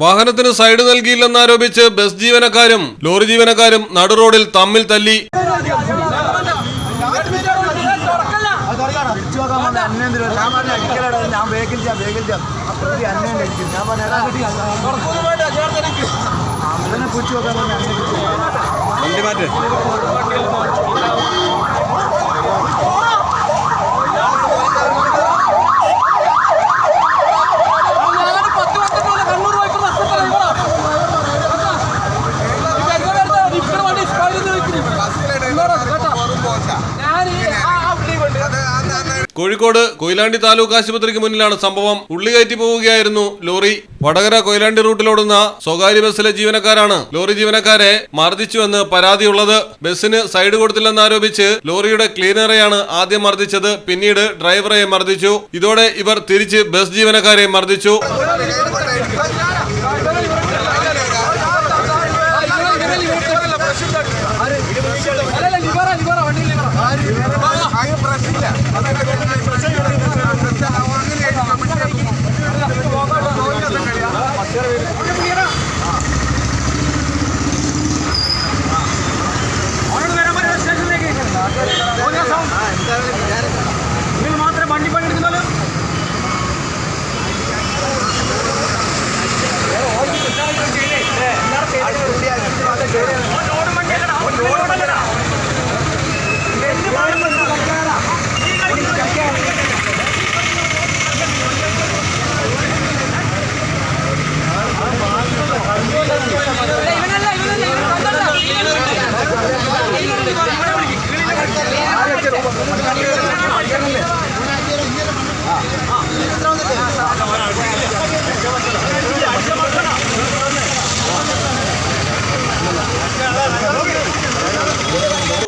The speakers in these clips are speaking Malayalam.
വാഹനത്തിന് സൈഡ് നൽകിയില്ലെന്നാരോപിച്ച് ബസ് ജീവനക്കാരും ലോറി ജീവനക്കാരും നടുറോഡിൽ തമ്മിൽ തല്ലി. ഞാൻ കോഴിക്കോട് കൊയിലാണ്ടി താലൂക്ക് ആശുപത്രിക്ക് മുന്നിലാണ് സംഭവം. ഉള്ളി കയറ്റി പോവുകയായിരുന്നു ലോറി. വടകര കൊയിലാണ്ടി റൂട്ടിലോടുന്ന സ്വകാര്യ ബസ്സിലെ ജീവനക്കാരാണ് ലോറി ജീവനക്കാരെ മർദ്ദിച്ചുവെന്ന് പരാതിയുള്ളത്. ബസ്സിന് സൈഡ് കൊടുത്തില്ലെന്നാരോപിച്ച് ലോറിയുടെ ക്ലീനറെയാണ് ആദ്യം മർദ്ദിച്ചത്. പിന്നീട് ഡ്രൈവറെ മർദ്ദിച്ചു. ഇതോടെ ഇവർ തിരിച്ച് ബസ് ജീവനക്കാരെ മർദ്ദിച്ചു. നിങ്ങൾ മാത്രമേ വണ്ടി പണിയെടുക്കുന്നല്ലോ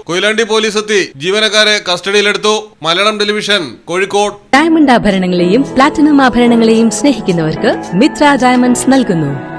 കൊയിലാണ്ടി പോലീസ് എത്തി. ജീവനക്കാരെ കസ്റ്റഡിയിലെടുത്തു. മലയാളം ടെലിവിഷൻ കോഴിക്കോട്. ഡയമണ്ട് ആഭരണങ്ങളെയും പ്ലാറ്റിനം ആഭരണങ്ങളെയും സ്നേഹിക്കുന്നവർക്ക് മിത്ര ഡയമണ്ട്സ് നൽകുന്നു.